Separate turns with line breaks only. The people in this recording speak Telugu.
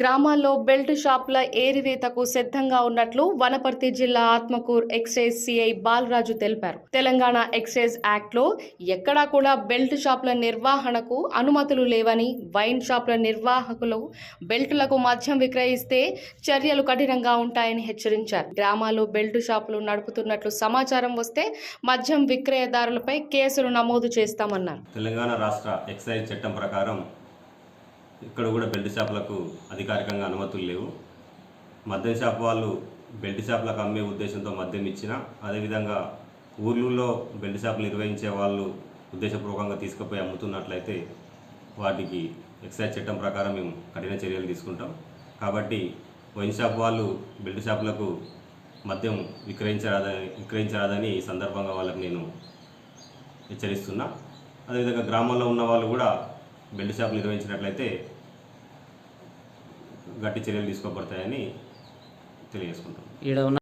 గ్రామాల్లో బెల్ట్ షాపుల ఏరివేతకు సిద్ధంగా ఉన్నట్లు వనపర్తి జిల్లా ఆత్మకూర్ ఎక్సైజ్ సిఐ బాలరాజు తెలిపారు. తెలంగాణ ఎక్సైజ్ యాక్ట్లో ఎక్కడా కూడా బెల్ట్ షాపుల నిర్వహణకు అనుమతులు లేవని వైన్ షాపుల నిర్వాహకులు బెల్టులకు మద్యం విక్రయిస్తే చర్యలు కఠినంగా ఉంటాయని హెచ్చరించారు. గ్రామాల్లో బెల్ట్ షాపులు నడుపుతున్నట్లు సమాచారం వస్తే మద్యం విక్రయదారులపై కేసులు నమోదు చేస్తామన్నారు.
తెలంగాణ రాష్ట్ర ఎక్సైజ్ చట్టం ప్రకారం ఇక్కడ కూడా బెల్ట్ షాపులకు అధికారికంగా అనుమతులు లేవు. మద్యం షాప్ వాళ్ళు బెల్ట్ షాపులకు అమ్మే ఉద్దేశంతో మద్యం ఇచ్చిన అదేవిధంగా ఊర్లలో బెల్ట్ షాపులు నిర్వహించే వాళ్ళు ఉద్దేశపూర్వకంగా తీసుకుపోయి అమ్ముతున్నట్లయితే వాటికి ఎక్సైజ్ చట్టం ప్రకారం మేము కఠిన చర్యలు తీసుకుంటాం. కాబట్టి వైన్ షాప్ వాళ్ళు బెల్ట్ షాపులకు మద్యం విక్రయించరాదని విక్రయించరాదని ఈ సందర్భంగా వాళ్ళకి నేను హెచ్చరిస్తున్నా. అదేవిధంగా గ్రామంలో ఉన్న వాళ్ళు కూడా బెల్ట్ షాపులు నిర్వహించినట్లయితే గట్టి చర్యలు తీసుకోబడతాయని తెలియజేసుకుంటాం
ఈడ ఉన్న